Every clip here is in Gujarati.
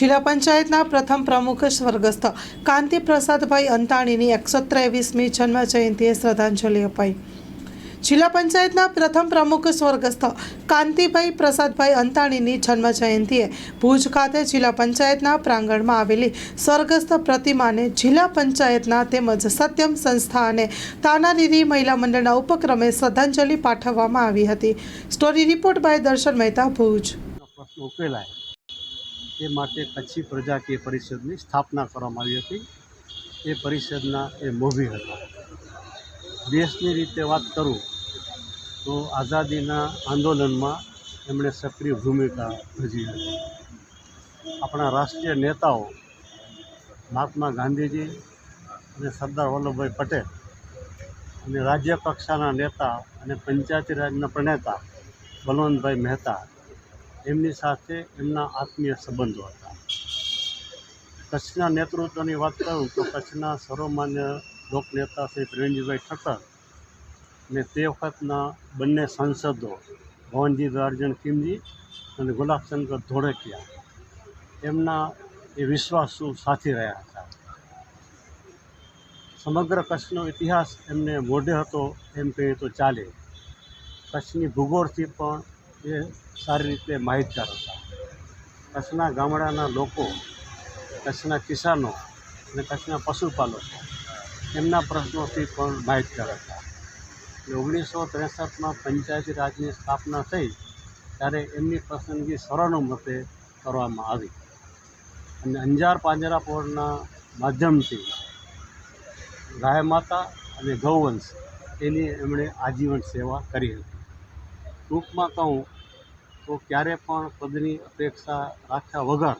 જિલ્લા પંચાયતના પ્રથમ પ્રમુખ સ્વર્ગસ્થ કાંતિ પ્રસાદભાઈ અંતાણીની એકસો ત્રેવીસમી જન્મ જયંતિએ શ્રદ્ધાંજલિ અપાઈ. જિલ્લા પંચાયતના પ્રથમ પ્રમુખ સ્વર્ગસ્થ કાંતિભાઈ પ્રસાદભાઈ અંતાણીની જન્મ જયંતિએ ભુજ ખાતે જિલ્લા પંચાયતના પ્રાંગણમાં આવેલી સ્વર્ગસ્થ પ્રતિમાને જિલ્લા પંચાયતના તેમજ સત્યમ સંસ્થા અને તાનારીરી મહિલા મંડળના ઉપક્રમે શ્રદ્ધાંજલિ પાઠવવામાં આવી હતી. સ્ટોરી રિપોર્ટ બાય દર્શન મહેતા ભુજ. ઉકેલાય. એ માટે કચ્છી પ્રજાકીય પરિષદની સ્થાપના કરવામાં આવી હતી. એ પરિષદના એ મોભી હતા. દેશની રીતે વાત કરું તો આઝાદીના આંદોલનમાં એમણે સક્રિય ભૂમિકા ભજવી હતી. આપણા રાષ્ટ્રીય નેતાઓ મહાત્મા ગાંધીજી અને સરદાર વલ્લભભાઈ પટેલ અને રાજ્ય કક્ષાના નેતા અને પંચાયતી રાજના પ્રણેતા બલવંતભાઈ મહેતા એમની સાથે એમના આત્મીય સંબંધો હતા. કચ્છના નેતૃત્વની વાત કરું તો કચ્છના સર્વમાન્ય લોકનેતા શ્રી પ્રવીણજીભાઈ ઠક્કર અને તે વખતના બંને સાંસદો ભવનજી અર્જુન કિમજી અને ગુલાબશંકર ધોળકિયા. એમના એ વિશ્વાસુ સાથી રહ્યા હતા. સમગ્ર કચ્છનો ઇતિહાસ એમને મોઢે હતો એમ કહીએ તો ચાલે. કચ્છની ભૂગોળથી પણ એ સારી રીતે માહિતગાર હતા. કચ્છના ગામડાના લોકો, કચ્છના કિસાનો અને કચ્છના પશુપાલકો એમના પ્રશ્નોથી પણ માહિતગાર હતા. ઓગણીસો ત્રેસઠમાં પંચાયતી રાજની સ્થાપના થઈ ત્યારે એમની પસંદગી સર્વાનુમતે કરવામાં આવી. અને અંજાર પાંજરાપોળના માધ્યમથી ગાય માતા અને ગૌવંશ એની એમણે આજીવન સેવા કરી હતી. ટૂંકમાં કહું તો ક્યારે પણ પદની અપેક્ષા રાખ્યા વગર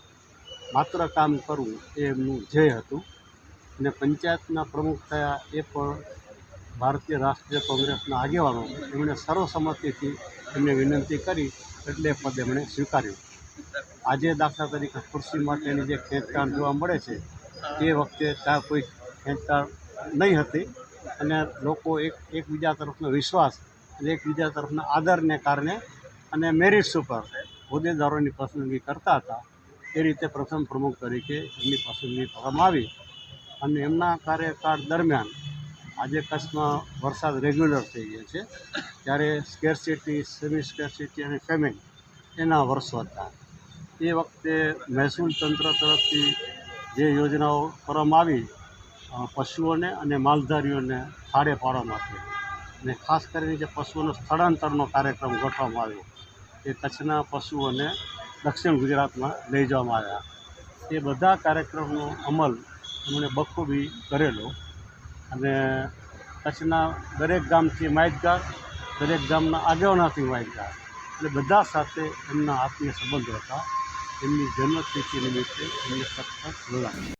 માત્ર કામ કરવું એ એમનું ધ્યેય હતું. અને પંચાયતના પ્રમુખ થયા એ પણ ભારતીય રાષ્ટ્રીય કોંગ્રેસના આગેવાનો એમણે સર્વસંમતિથી એમને વિનંતી કરી એટલે પદ એમણે સ્વીકાર્યું. આજે દાખલા તરીકે ખુરશી માટેની જે ખેંચતાણ જોવા મળે છે, તે વખતે ત્યાં કોઈ ખેંચતાણ નહીં હતી. અને લોકો એક, એકબીજા તરફનો વિશ્વાસ અને એકબીજા તરફના આદરને કારણે અને મેરિટ્સ ઉપર હોદ્દેદારોની પસંદગી કરતા હતા. એ રીતે પ્રથમ પ્રમુખ તરીકે એમની પસંદગી કરવામાં આવી અને એમના કાર્યકાળ દરમિયાન આજે કચ્છમાં વરસાદ રેગ્યુલર થઈ ગયો છે. ત્યારે સ્કેરસિટી સેમી સ્કેરસિટી અને ફેમિન એના વર્ષો હતા. એ વખતે મહેસૂલ તંત્ર તરફથી જે યોજનાઓ કરવામાં આવી પશુઓને અને માલધારીઓને થાળે પાડવા માટે અને ખાસ કરીને જે પશુઓનો સ્થળાંતરનો કાર્યક્રમ ગોઠવવામાં આવ્યો, એ કચ્છના પશુઓને દક્ષિણ ગુજરાતમાં લઈ જવામાં આવ્યા. એ બધા કાર્યક્રમનો અમલ એમણે બખૂબી કરેલો અને કચ્છના દરેક ગામથી માહિતગાર, દરેક ગામના આગેવાનાથી માહિતગાર. એટલે બધા સાથે એમના આત્મીય સંબંધો હતા. એમની જન્મતિથિ નિમિત્તે એમને સખત જોડાયા